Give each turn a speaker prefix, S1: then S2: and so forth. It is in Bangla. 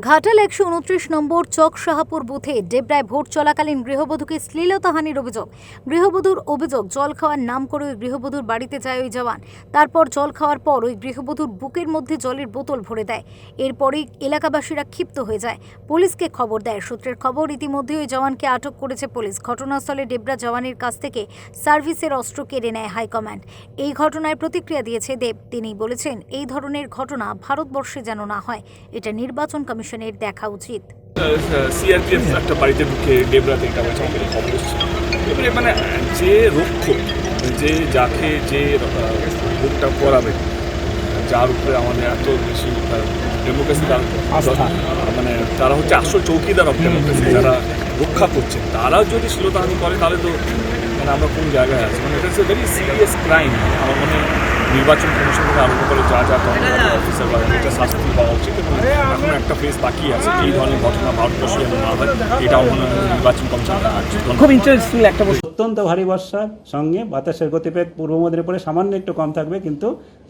S1: ঘাটাল একশো উনত্রিশ নম্বর চক শাহাপুর বুথে ডেবরায় ভোট চলাকালীন গৃহবধূকে শ্লীলতাহানির অভিযোগ। গৃহবধূর অভিযোগ, জল খাওয়ার নাম করে ওই গৃহবধূর বাড়িতে যায় ওই জওয়ান। তারপর জল খাওয়ার পর ওই গৃহবধূর বুকের মধ্যে জলের বোতল ভরে দেয়। এরপরেই এলাকাবাসীরা ক্ষিপ্ত হয়ে যায়। পুলিশকে খবর দেয়। সূত্রের খবর, ইতিমধ্যে ওই জওয়ানকে আটক করেছে পুলিশ। ঘটনাস্থলে ডেবরা জওয়ানের কাছ থেকে সার্ভিসের অস্ত্র কেড়ে নেয় হাইকমান্ড। এই ঘটনায় প্রতিক্রিয়া দিয়েছে দেব। তিনি বলেছেন, এই ধরনের ঘটনা ভারতবর্ষে যেন না হয়। এটা নির্বাচন কমিশনের দেখা উচিত।
S2: সিআরপিএফ একটা বাড়িতে ঢুকে ডেবরাতে এটা হয়েছে আমাদের খবর এসেছে। এবারে মানে যে রক্ষক যে যাকে যে ভোটটা করাবে যার উপরে আমাদের এত বেশি ডেমোক্রেসি মানে তারা হচ্ছে আসল চৌকিদার অফ ডেমোক্রেসি যারা রক্ষা করছে। তারা যদি শ্লীলতাহানি করে তাহলে তো মানে আমরা কোন জায়গায় আছি? মানে এটা হচ্ছে ভেরি সিরিয়াস ক্রাইম আমার মনে হয় নির্বাচন কমিশন থেকে আরম্ভ করে যা যা অফিসার বা এটা শাস্তি পাওয়া উচিত এবং এখন একটা ফেস বাকি আছে। এই ধরনের ঘটনা ভারতবর্ষে যেন না হয় এটাও মনে হয় নির্বাচন কমিশন
S3: খুব ইন্টারেস্টিং একটা
S4: অত্যন্ত ভারী বর্ষার সঙ্গে বাতাসের গতিবেগ পূর্ব মেদিনীপুরে সামান্য একটু কম থাকবে কিন্তু